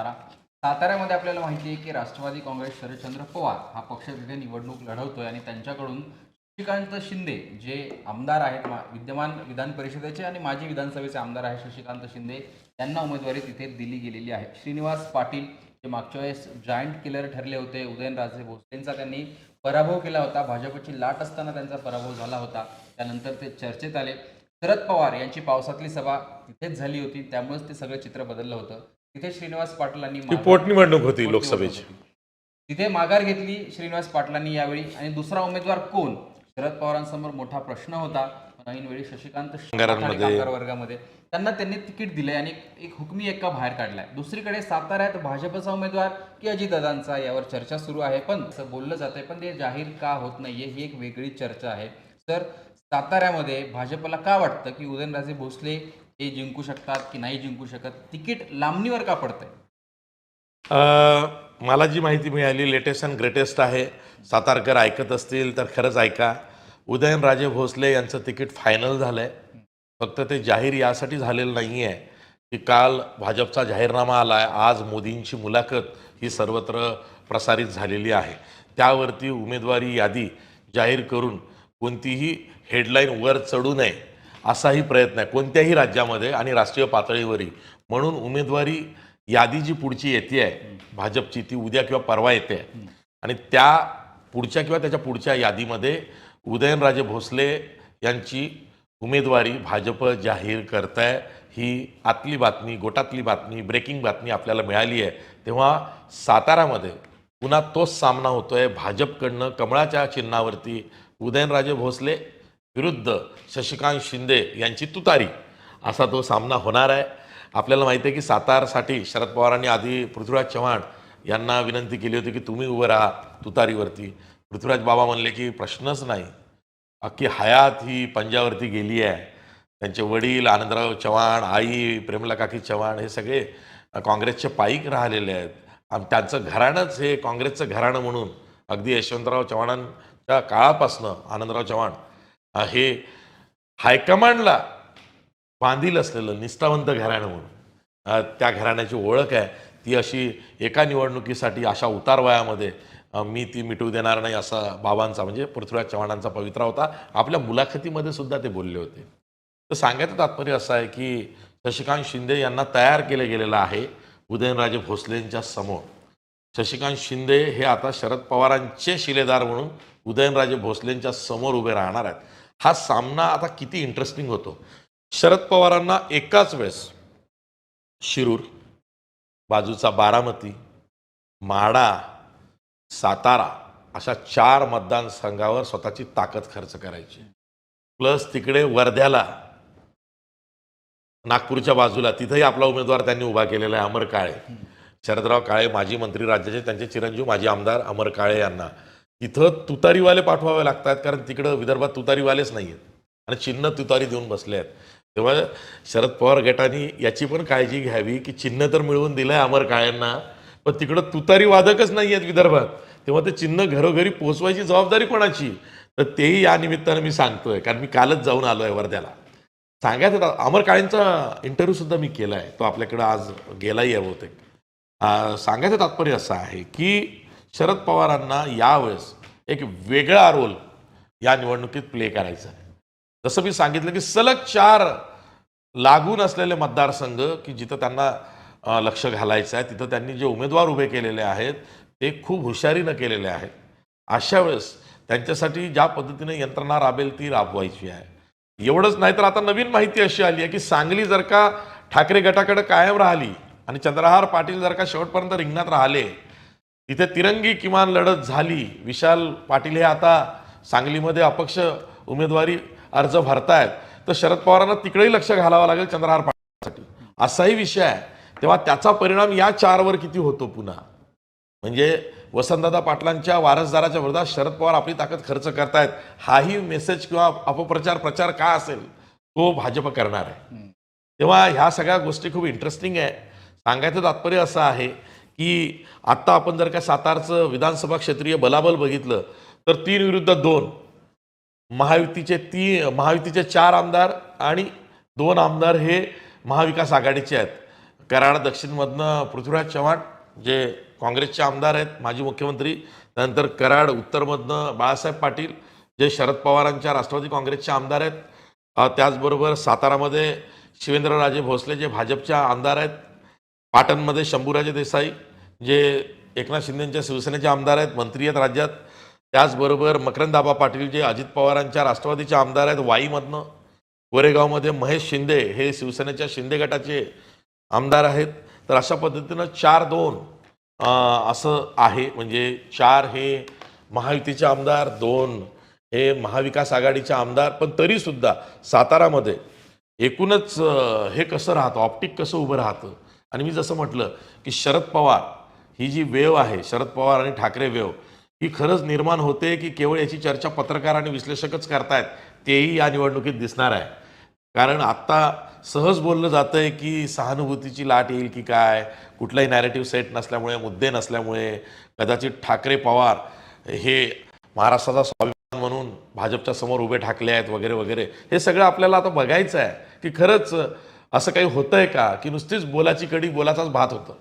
सातारा. साताऱ्यामध्ये आपल्याला माहिती आहे की राष्ट्रवादी काँग्रेस शरदचंद्र पवार हा पक्ष तिथे निवडणूक लढवतोय आणि त्यांच्याकडून शशिकांत शिंदे जे आमदार आहेत विद्यमान विधान परिषदेचे आणि माजी विधानसभेचे आमदार आहेत शशिकांत शिंदे यांना उमेदवारी तिथे दिली गेलेली आहे. श्रीनिवास पाटील जे मागच्या वेळेस जॉईंट किलर ठरले होते उदयनराजे भोसलेंचा त्यांनी पराभव केला होता. भाजपची लाट असताना त्यांचा पराभव झाला होता. त्यानंतर ते चर्चेत आले. शरद पवार यांची पावसातली सभा तिथेच झाली होती. त्यामुळेच ते सगळं चित्र बदललं होतं. तिथे श्रीनिवास पाटलांनी पोटनिवडणूक होती लोकसभेची. तिथे माघार घेतली श्रीनिवास पाटलांनी यावेळी. आणि दुसरा उमेदवार कोण? शरद पवारांसमोर मोठा प्रश्न होता. नवीन वेळी शशिकांत कामगार वर्गामध्ये. त्यांना त्यांनी तिकीट दिलंय आणि एक हुकमी एक्का बाहेर काढलाय. दुसरीकडे साताऱ्यात भाजपचा उमेदवार की अजितदादांचा यावर चर्चा सुरू आहे. पण असं बोललं जातंय पण ते जाहीर का होत नाहीये ही एक वेगळी चर्चा आहे. तर साताऱ्यामध्ये भाजपला का वाटतं की उदयनराजे भोसले हे जिंकू शकतात की नाही जिंकू शकत तिकीट लांबणीवर का पडतंय? मला जी माहिती मिळाली लेटेस्ट अँड ग्रेटेस्ट आहे. सातारकर ऐकत असतील तर खरंच ऐका. उदयनराजे भोसले यांचं तिकीट फायनल झालं आहे फक्त ते जाहीर यासाठी झालेलं नाही आहे की काल भाजपचा जाहीरनामा आला आहे आज मोदींची मुलाखत ही सर्वत्र प्रसारित झालेली आहे. त्यावरती उमेदवारी यादी जाहीर करून कोणतीही हेडलाईन वर चढू नये. असाही प्रयत्न आहे. कोणत्याही राज्यामध्ये आणि राष्ट्रीय पातळीवरही. म्हणून उमेदवारी यादी जी पुढची येते आहे भाजपची ती उद्या किंवा परवा येते आहे. आणि त्या पुढच्या किंवा त्याच्या पुढच्या यादीमध्ये उदयनराजे भोसले यांची उमेदवारी भाजप जाहीर करत आहे ही आतली बातमी गोटातली बातमी ब्रेकिंग बातमी आपल्याला मिळाली आहे. तेव्हा सातारामध्ये पुन्हा तोच सामना होतोय. भाजपकडनं कमळाच्या चिन्हावरती उदयनराजे भोसले विरुद्ध शशिकांत शिंदे यांची तुतारी. असा तो सामना होणार आहे. आपल्याला माहिती आहे की सातारसाठी शरद पवारांनी आधी पृथ्वीराज चव्हाण यांना विनंती केली होती की तुम्ही उभं राहा तुतारीवरती. पृथ्वीराज बाबा म्हणले की प्रश्नच नाही. अख्खी हयात ही पंजावरती गेली आहे. त्यांचे वडील आनंदराव चव्हाण आई प्रेमला काकी चव्हाण हे सगळे काँग्रेसचे पाईक राहिलेले आहेत. त्यांचं घराणंच हे काँग्रेसचं घराणं म्हणून अगदी यशवंतराव चव्हाणांच्या काळापासनं आनंदराव चव्हाण हे हायकमांडला बांधील असलेलं निष्ठावंत घराणं म्हणून. त्या घराण्याची ओळख आहे. ती अशी एका निवडणुकीसाठी अशा उतार वयामध्ये मी ती मिटवू देणार नाही असा बाबांचा म्हणजे पृथ्वीराज चव्हाणांचा पवित्रा होता. आपल्या मुलाखतीमध्ये सुद्धा ते बोलले होते. तर सांगायचं तात्पर्य असं आहे की शशिकांत शिंदे यांना तयार केलं गेलेलं आहे उदयनराजे भोसलेंच्या समोर. शशिकांत शिंदे हे आता शरद पवारांचे शिलेदार म्हणून उदयनराजे भोसलेंच्या समोर उभे राहणार आहेत. हा सामना आता किती इंटरेस्टिंग होतो. शरद पवारांना एकाच वेळेस शिरूर बाजूचा बारामती माडा सातारा अशा चार मतदारसंघावर स्वतःची ताकद खर्च करायची. प्लस तिकडे वर्ध्याला नागपूरच्या बाजूला तिथंही आपला उमेदवार त्यांनी उभा केलेला आहे अमर काळे. शरदराव काळे माजी मंत्री राज्याचे त्यांचे चिरंजीव माजी आमदार अमर काळे यांना. तिथं तुतारीवाले पाठवावे लागतात कारण तिकडं विदर्भात तुतारीवालेच नाही आहेत आणि चिन्ह तुतारी देऊन बसले आहेत. तेव्हा शरद पवार गटाने याची पण काळजी घ्यावी की चिन्ह तर मिळवून दिलं आहे अमर काळ्यांना पण तिकडं तुतारी वादकच नाही आहेत विदर्भात. तेव्हा ते चिन्ह घरोघरी पोहोचवायची जबाबदारी कोणाची? तर तेही या निमित्तानं मी सांगतोय कारण मी कालच जाऊन आलो आहे वर्ध्याला. सांगायचं होतं, अमर काळेंचा इंटरव्ह्यू सुद्धा मी केला आहे तो आपल्याकडं आज गेलाही आहे बहुतेक. सांगायचं तात्पर्य असं आहे की शरद पवारांना यावेळेस एक वेगळा रोल या निवडणुकीत प्ले करायचा आहे. जसं मी सांगितलं की सलग चार लागून असलेले मतदारसंघ की जिथं त्यांना लक्ष घालायचं आहे तिथं त्यांनी जे उमेदवार उभे केलेले आहेत ते खूप हुशारीनं केलेले आहेत. अशा वेळेस त्यांच्यासाठी ज्या पद्धतीने यंत्रणा राबेल ती राबवायची आहे. एवढंच नाही तर आता नवीन माहिती अशी आली आहे की सांगली जर का ठाकरे गटाकडे कायम राहिली आणि चंद्रहार पाटील जर का शेवटपर्यंत रिंगणात राहिले तिथे तिरंगी किमान लढत झाली. विशाल पाटील हे आता सांगलीमध्ये अपक्ष उमेदवारी अर्ज भरतायत. तर शरद पवारांना तिकडेही लक्ष घालावं लागेल चंद्रहार पाटीलसाठी. असाही विषय आहे. तेव्हा त्याचा परिणाम या चारवर किती होतो पुन्हा? म्हणजे वसंतदादा पाटलांच्या वारसदाराच्या विरोधात शरद पवार आपली ताकद खर्च करतायत. हाही मेसेज किंवा अपप्रचार प्रचार का असेल? तो भाजप करणार आहे. तेव्हा ह्या सगळ्या गोष्टी खूप इंटरेस्टिंग आहे. सांगायचं तात्पर्य असं आहे की आत्ता आपण जर का सातारचं विधानसभा क्षेत्रीय बलाबल बघितलं तर तीन विरुद्ध दोन. महायुतीचे ती महायुतीचे चार आमदार आणि दोन आमदार हे महाविकास आघाडीचे आहेत. कराड दक्षिणमधनं पृथ्वीराज चव्हाण जे काँग्रेसचे आमदार आहेत माजी मुख्यमंत्री त्यानंतर कराड उत्तरमधनं बाळासाहेब पाटील जे शरद पवारांच्या राष्ट्रवादी काँग्रेसचे आमदार आहेत. त्याचबरोबर सातारामध्ये शिवेंद्रराजे भोसले जे भाजपच्या आमदार आहेत. पाटणमध्ये शंभूराजे देसाई जे एकनाथ शिंदेंच्या शिवसेनेचे आमदार आहेत मंत्री आहेत राज्यात त्याचबरोबर मकरंदाबा पाटील जे अजित पवारांच्या राष्ट्रवादीचे आमदार आहेत वाईमधनं कोरेगावमध्ये महेश शिंदे हे शिवसेनेच्या शिंदे गटाचे आमदार आहेत. तर अशा पद्धतीनं चार दोन असं आहे. म्हणजे चार हे महायुतीचे आमदार दोन हे महाविकास आघाडीचे आमदार. पण तरीसुद्धा सातारामध्ये एकूणच हे कसं राहतं ऑप्टिक कसं उभं राहतं? आणि मी जसं म्हटलं की शरद पवार ही जी वेव आहे शरद पवार आणि ठाकरे वेव ही खरंच निर्माण होते की केवळ याची चर्चा पत्रकार आणि विश्लेषकच करतायत तेही या निवडणुकीत दिसणार आहे. कारण आत्ता सहज बोललं जातं आहे की सहानुभूतीची लाट येईल की काय कुठलाही नॅरेटिव्ह सेट नसल्यामुळे मुद्दे नसल्यामुळे कदाचित ठाकरे पवार हे महाराष्ट्राचा स्वाभिमान म्हणून भाजपच्या समोर उभे ठाकले आहेत वगैरे वगैरे हे सगळं आपल्याला आता बघायचं आहे की खरंच असं काही होतंय का? की नुसतीच बोलाची कडी बोलाचाच भात होतं.